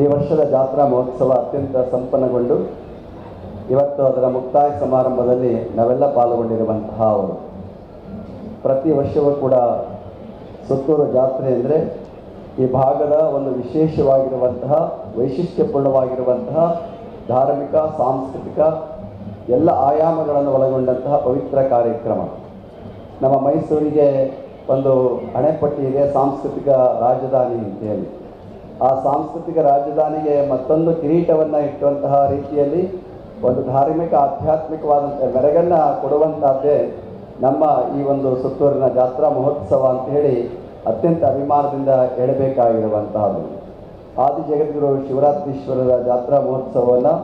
ಈ ವರ್ಷದ ಜಾತ್ರಾ ಮಹೋತ್ಸವ ಅತ್ಯಂತ ಸಂಪನ್ನಗೊಂಡು ಇವತ್ತು ಅದರ ಮುಕ್ತಾಯ ಸಮಾರಂಭದಲ್ಲಿ ನಾವೆಲ್ಲ ಪಾಲ್ಗೊಂಡಿರುವಂತಹ ಅವರು. ಪ್ರತಿ ವರ್ಷವೂ ಕೂಡ ಸುತ್ತೂರು ಜಾತ್ರೆ ಅಂದರೆ ಈ ಭಾಗದ ಒಂದು ವಿಶೇಷವಾಗಿರುವಂತಹ, ವೈಶಿಷ್ಟ್ಯಪೂರ್ಣವಾಗಿರುವಂತಹ, ಧಾರ್ಮಿಕ, ಸಾಂಸ್ಕೃತಿಕ ಎಲ್ಲ ಆಯಾಮಗಳನ್ನು ಒಳಗೊಂಡಂತಹ ಪವಿತ್ರ ಕಾರ್ಯಕ್ರಮ. ನಮ್ಮ ಮೈಸೂರಿಗೆ ಒಂದು ಹಣೆಪಟ್ಟಿ ಇದೆ, ಸಾಂಸ್ಕೃತಿಕ ರಾಜಧಾನಿ ಅಂತ ಹೇಳಿ ಆ ಸಾಂಸ್ಕೃತಿಕ ರಾಜಧಾನಿಗೆ ಮತ್ತೊಂದು ಕಿರೀಟವನ್ನು ಇಟ್ಟುವಂತಹ ರೀತಿಯಲ್ಲಿ ಒಂದು ಧಾರ್ಮಿಕ ಆಧ್ಯಾತ್ಮಿಕವಾದಂಥ ಮೆರಗನ್ನು ಕೊಡುವಂತಹದ್ದೇ ನಮ್ಮ ಈ ಒಂದು ಸುತ್ತೂರಿನ ಜಾತ್ರಾ ಮಹೋತ್ಸವ ಅಂತ ಹೇಳಿ ಅತ್ಯಂತ ಅಭಿಮಾನದಿಂದ ಹೇಳಬೇಕಾಗಿರುವಂತಹದ್ದು. ಆದಿ ಜಗದ್ಗುರು ಶಿವರಾತ್ರೀಶ್ವರರ ಜಾತ್ರಾ ಮಹೋತ್ಸವವನ್ನು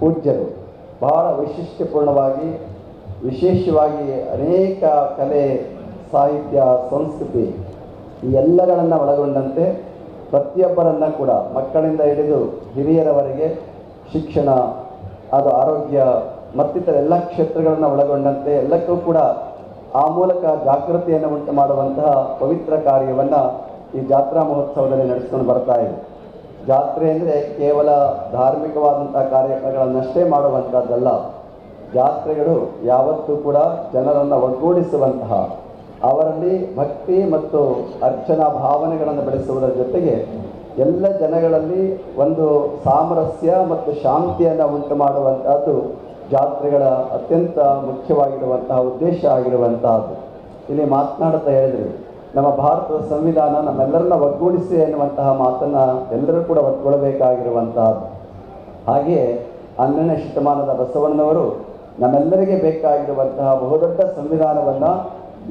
ಪೂಜ್ಯರು. ಬಹಳ ವೈಶಿಷ್ಟ್ಯಪೂರ್ಣವಾಗಿ, ವಿಶೇಷವಾಗಿ ಅನೇಕ ಕಲೆ, ಸಾಹಿತ್ಯ, ಸಂಸ್ಕೃತಿ ಈ ಎಲ್ಲಗಳನ್ನು ಒಳಗೊಂಡಂತೆ ಪ್ರತಿಯೊಬ್ಬರನ್ನ ಕೂಡ ಮಕ್ಕಳಿಂದ ಹಿಡಿದು ಹಿರಿಯರವರೆಗೆ ಶಿಕ್ಷಣ, ಅದು ಆರೋಗ್ಯ, ಮತ್ತಿತರ ಎಲ್ಲ ಕ್ಷೇತ್ರಗಳನ್ನು ಒಳಗೊಂಡಂತೆ ಎಲ್ಲಕ್ಕೂ ಕೂಡ ಆ ಮೂಲಕ ಜಾಗೃತಿಯನ್ನು ಉಂಟು ಮಾಡುವಂತಹ ಪವಿತ್ರ ಕಾರ್ಯವನ್ನು ಈ ಜಾತ್ರಾ ಮಹೋತ್ಸವದಲ್ಲಿ ನಡೆಸ್ಕೊಂಡು ಬರ್ತಾ ಇದೆ. ಜಾತ್ರೆ ಅಂದರೆ ಕೇವಲ ಧಾರ್ಮಿಕವಾದಂಥ ಕಾರ್ಯಕ್ರಮಗಳನ್ನಷ್ಟೇ ಮಾಡುವಂಥದ್ದಲ್ಲ ಜಾತ್ರೆಗಳು ಯಾವತ್ತೂ ಕೂಡ ಜನರನ್ನು ಒಗ್ಗೂಡಿಸುವಂತಹ ಅವರಲ್ಲಿ ಭಕ್ತಿ ಮತ್ತು ಅರ್ಚನಾ ಭಾವನೆಗಳನ್ನು ಬೆಳೆಸುವುದರ ಜೊತೆಗೆ ಎಲ್ಲ ಜನಗಳಲ್ಲಿ ಒಂದು ಸಾಮರಸ್ಯ ಮತ್ತು ಶಾಂತಿಯನ್ನು ಉಂಟು ಮಾಡುವಂತಹದ್ದು ಜಾತ್ರೆಗಳ ಅತ್ಯಂತ ಮುಖ್ಯವಾಗಿರುವಂತಹ ಉದ್ದೇಶ ಆಗಿರುವಂತಹದ್ದು ಇಲ್ಲಿ ಮಾತನಾಡುತ್ತಾ ಹೇಳಿದ್ರು, ನಮ್ಮ ಭಾರತದ ಸಂವಿಧಾನ ನಮ್ಮೆಲ್ಲರನ್ನ ಒಗ್ಗೂಡಿಸಿ ಎನ್ನುವಂತಹ ಮಾತನ್ನು ಎಲ್ಲರೂ ಕೂಡ ಒತ್ಕೊಳ್ಬೇಕಾಗಿರುವಂತಹದ್ದು ಹಾಗೆಯೇ ಹನ್ನೆರಡನೇ ಶತಮಾನದ ಬಸವಣ್ಣನವರು ನಮ್ಮೆಲ್ಲರಿಗೆ ಬೇಕಾಗಿರುವಂತಹ ಬಹುದೊಡ್ಡ ಸಂವಿಧಾನವನ್ನು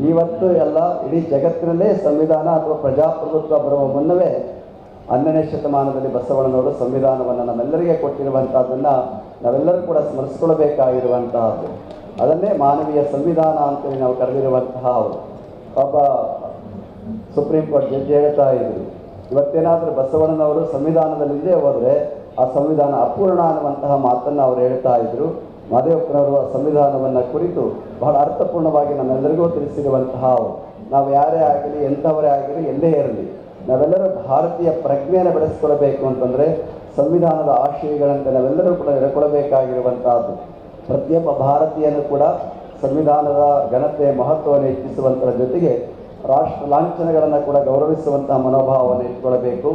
ಇವತ್ತು ಎಲ್ಲ ಇಡೀ ಜಗತ್ತಿನಲ್ಲೇ ಸಂವಿಧಾನ ಅಥವಾ ಪ್ರಜಾಪ್ರಭುತ್ವ ಬರುವ ಮುನ್ನವೇ ಹನ್ನೆರಡನೇ ಶತಮಾನದಲ್ಲಿ ಬಸವಣ್ಣನವರು ಸಂವಿಧಾನವನ್ನು ನಮ್ಮೆಲ್ಲರಿಗೆ ಕೊಟ್ಟಿರುವಂಥದ್ದನ್ನು ನಾವೆಲ್ಲರೂ ಕೂಡ ಸ್ಮರಿಸ್ಕೊಳ್ಬೇಕಾಗಿರುವಂತಹದ್ದು ಅದನ್ನೇ ಮಾನವೀಯ ಸಂವಿಧಾನ ಅಂತೇಳಿ ನಾವು ಕರೆದಿರುವಂತಹ ಅವರು. ಒಬ್ಬ ಸುಪ್ರೀಂ ಕೋರ್ಟ್ ಜಡ್ಜ್ ಹೇಳ್ತಾ ಇದ್ರು. ಇವತ್ತೇನಾದರೂ ಬಸವಣ್ಣನವರು ಸಂವಿಧಾನದಲ್ಲಿಲ್ಲದೆ ಹೋದರೆ ಆ ಸಂವಿಧಾನ ಅಪೂರ್ಣ ಅನ್ನುವಂತಹ ಮಾತನ್ನು ಅವರು ಹೇಳ್ತಾ ಇದ್ರು. ಮಾದೇವಪ್ಪನವರು ಸಂವಿಧಾನವನ್ನು ಕುರಿತು ಬಹಳ ಅರ್ಥಪೂರ್ಣವಾಗಿ ನಮ್ಮೆಲ್ಲರಿಗೂ ತಿಳಿಸಿರುವಂತಹ ನಾವು ಯಾರೇ ಆಗಲಿ ಎಂಥವರೇ ಆಗಲಿ ಎಲ್ಲೇ ಇರಲಿ, ನಾವೆಲ್ಲರೂ ಭಾರತೀಯ ಪ್ರಜ್ಞೆಯನ್ನು ಬೆಳೆಸ್ಕೊಳ್ಬೇಕು ಅಂತಂದರೆ ಸಂವಿಧಾನದ ಆಶಯಗಳಂತೆ ನಾವೆಲ್ಲರೂ ಕೂಡ ನೆಲೆಕೊಳ್ಳಬೇಕಾಗಿರುವಂತಹದ್ದು ಪ್ರತಿಯೊಬ್ಬ ಭಾರತೀಯನು ಕೂಡ ಸಂವಿಧಾನದ ಘನತೆ ಮಹತ್ವವನ್ನು ಹೆಚ್ಚಿಸುವಂಥರ ಜೊತೆಗೆ ರಾಷ್ಟ್ರ ಲಾಂಛನಗಳನ್ನು ಕೂಡ ಗೌರವಿಸುವಂತಹ ಮನೋಭಾವವನ್ನು ಇಟ್ಕೊಳ್ಬೇಕು.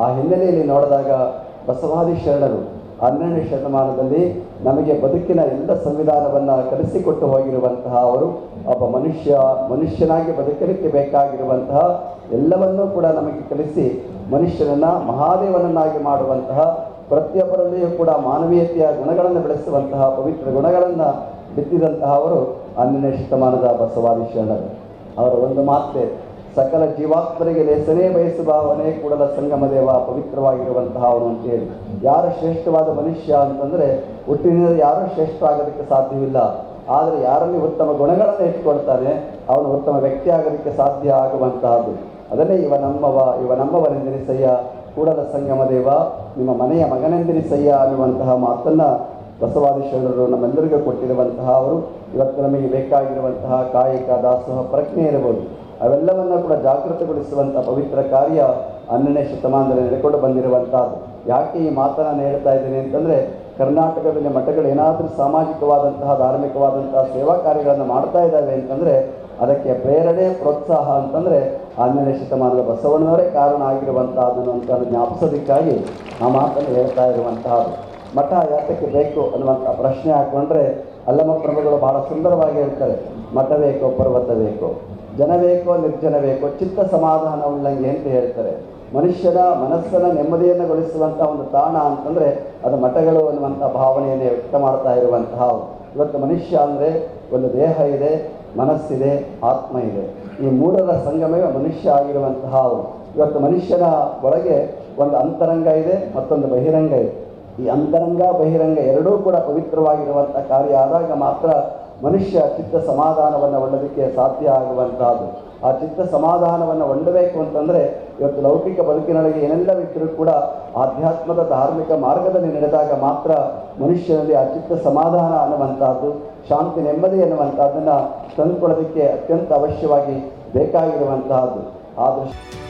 ಆ ಹಿನ್ನೆಲೆಯಲ್ಲಿ ನೋಡಿದಾಗ ಬಸವಾದಿ ಶರಣರು ಹನ್ನೆರಡನೇ ಶತಮಾನದಲ್ಲಿ ನಮಗೆ ಬದುಕಿನ ಎಲ್ಲ ಸಂವಿಧಾನವನ್ನು ಕಲಿಸಿಕೊಟ್ಟು ಹೋಗಿರುವಂತಹ ಅವರು, ಒಬ್ಬ ಮನುಷ್ಯ, ಮನುಷ್ಯನಾಗಿ ಬದುಕಲಿಕ್ಕೆ ಬೇಕಾಗಿರುವಂತಹ ಎಲ್ಲವನ್ನೂ ಕೂಡ ನಮಗೆ ಕಲಿಸಿ ಮನುಷ್ಯನನ್ನು ಮಹಾದೇವನನ್ನಾಗಿ ಮಾಡುವಂತಹ, ಪ್ರತಿಯೊಬ್ಬರಲ್ಲಿಯೂ ಕೂಡ ಮಾನವೀಯತೆಯ ಗುಣಗಳನ್ನು ಬೆಳೆಸುವಂತಹ ಪವಿತ್ರ ಗುಣಗಳನ್ನು ಬಿತ್ತಿದಂತಹ ಅವರು ಹನ್ನೆರಡನೇ ಶತಮಾನದ ಬಸವಾದಿ ಶರಣರು. ಅವರ ಒಂದು ಮಾತೆ ಸಕಲ ಜೀವಾತ್ಮರಿಗೆ ಲೇಸನೇ ಬಯಸುವ ಅವನೇ ಕೂಡಲ ಸಂಗಮ ದೇವ ಪವಿತ್ರವಾಗಿರುವಂತಹ ಅವನು ಅಂತೇಳಿ ಯಾರು ಶ್ರೇಷ್ಠವಾದ ಮನುಷ್ಯ ಅಂತಂದರೆ ಹುಟ್ಟಿನಿಂದ ಯಾರೂ ಶ್ರೇಷ್ಠ ಆಗೋದಕ್ಕೆ ಸಾಧ್ಯವಿಲ್ಲ. ಆದರೆ ಯಾರಲ್ಲಿ ಉತ್ತಮ ಗುಣಗಳನ್ನು ಇಟ್ಕೊಳ್ತಾನೆ, ಅವನು ಉತ್ತಮ ವ್ಯಕ್ತಿ ಆಗೋದಕ್ಕೆ ಸಾಧ್ಯ ಆಗುವಂತಹದ್ದು. ಅದನ್ನೇ ಇವ ನಮ್ಮವ, ಇವ ನಮ್ಮವನೆಂದೆನಿಸಯ್ಯ ಕೂಡಲ ಸಂಗಮ ದೇವ ನಿಮ್ಮ ಮನೆಯ ಮಗನೆಂದೆನಿಸಯ್ಯ ಅನ್ನುವಂತಹ ಮಾತನ್ನು ಬಸವಾದೀಶ್ವರರು ನಮ್ಮೆಲ್ಲರಿಗೂ ಕೊಟ್ಟಿರುವಂತಹ ಅವರು. ಇವತ್ತು ನಮಗೆ ಬೇಕಾಗಿರುವಂತಹ ಕಾಯಕ, ದಾಸೋಹ, ಪ್ರಜ್ಞೆ ಇರಬಹುದು ಅವೆಲ್ಲವನ್ನು ಕೂಡ ಜಾಗೃತಗೊಳಿಸುವಂಥ ಪವಿತ್ರ ಕಾರ್ಯ ಹನ್ನೆರಡನೇ ಶತಮಾನದಲ್ಲಿ ನಡೆಕೊಂಡು ಬಂದಿರುವಂತಹದ್ದು ಯಾಕೆ ಈ ಮಾತನ್ನು ಹೇಳ್ತಾ ಇದ್ದೇನೆ ಅಂತಂದರೆ, ಕರ್ನಾಟಕದಲ್ಲಿ ಮಠಗಳು ಏನಾದರೂ ಸಾಮಾಜಿಕವಾದಂತಹ, ಧಾರ್ಮಿಕವಾದಂತಹ ಸೇವಾ ಕಾರ್ಯಗಳನ್ನು ಮಾಡ್ತಾ ಇದ್ದಾವೆ ಅಂತಂದರೆ, ಅದಕ್ಕೆ ಪ್ರೇರಣೆ ಪ್ರೋತ್ಸಾಹ ಅಂತಂದರೆ ಹನ್ನೆರಡನೇ ಶತಮಾನದ ಬಸವಣ್ಣವರೇ ಕಾರಣ ಆಗಿರುವಂತಹದನ್ನು ಅಂತ ಜ್ಞಾಪಿಸೋದಕ್ಕಾಗಿ ಆ ಮಾತನ್ನು ಹೇಳ್ತಾ ಇರುವಂತಹದ್ದು ಮಠ ಯಾತಕ್ಕೆ ಬೇಕು ಅನ್ನುವಂಥ ಪ್ರಶ್ನೆ ಹಾಕ್ಕೊಂಡ್ರೆ ಅಲ್ಲಮ್ಮ ಪ್ರಭುಗಳು ಬಹಳ ಸುಂದರವಾಗಿ ಹೇಳ್ತಾರೆ, ಮಠ ಬೇಕೋ, ಪರ್ವತ ಬೇಕೋ. ಜನ ಬೇಕೋ ನಿರ್ಜನ ಬೇಕೋ ಚಿತ್ತ ಸಮಾಧಾನ ಉಳ್ಳಂಗೆ ಅಂತ ಹೇಳ್ತಾರೆ. ಮನುಷ್ಯನ ಮನಸ್ಸನ್ನು ನೆಮ್ಮದಿಯನ್ನುಗೊಳಿಸುವಂಥ ಒಂದು ತಾಣ ಅಂತಂದರೆ ಅದು ಮಠಗಳು ಅನ್ನುವಂಥ ಭಾವನೆಯನ್ನು ವ್ಯಕ್ತ ಮಾಡ್ತಾ ಇರುವಂತಹ ಇವತ್ತು ಮನುಷ್ಯ ಅಂದರೆ ಒಂದು ದೇಹ ಇದೆ, ಮನಸ್ಸಿದೆ, ಆತ್ಮ ಇದೆ. ಈ ಮೂರರ ಸಂಗಮವೇ ಮನುಷ್ಯ ಆಗಿರುವಂತಹ ಇವತ್ತು ಮನುಷ್ಯನ ಒಳಗೆ ಒಂದು ಅಂತರಂಗ ಇದೆ, ಮತ್ತೊಂದು ಬಹಿರಂಗ ಇದೆ. ಈ ಅಂತರಂಗ, ಬಹಿರಂಗ ಎರಡೂ ಕೂಡ ಪವಿತ್ರವಾಗಿರುವಂಥ ಕಾರ್ಯ ಆದಾಗ ಮಾತ್ರ ಮನುಷ್ಯ ಚಿತ್ತ ಸಮಾಧಾನವನ್ನು ಒಳ್ಳೋದಕ್ಕೆ ಸಾಧ್ಯ ಆಗುವಂತಹದ್ದು ಆ ಚಿತ್ತ ಸಮಾಧಾನವನ್ನು ಒಳ್ಳಬೇಕು ಅಂತಂದರೆ ಇವತ್ತು ಲೌಕಿಕ ಬದುಕಿನೊಳಗೆ ಏನೆಲ್ಲವಿದ್ದರೂ ಕೂಡ ಆಧ್ಯಾತ್ಮದ ಧಾರ್ಮಿಕ ಮಾರ್ಗದಲ್ಲಿ ನಡೆದಾಗ ಮಾತ್ರ ಮನುಷ್ಯನಲ್ಲಿ ಆ ಚಿತ್ತ ಸಮಾಧಾನ ಅನ್ನುವಂಥದ್ದು, ಶಾಂತಿ, ನೆಮ್ಮದಿ ಅನ್ನುವಂಥದ್ದನ್ನು ತಂದುಕೊಳ್ಳೋದಕ್ಕೆ ಅತ್ಯಂತ ಅವಶ್ಯವಾಗಿ ಬೇಕಾಗಿರುವಂತಹದ್ದು ಆದಷ್ಟು ದೃಷ್ಟಿ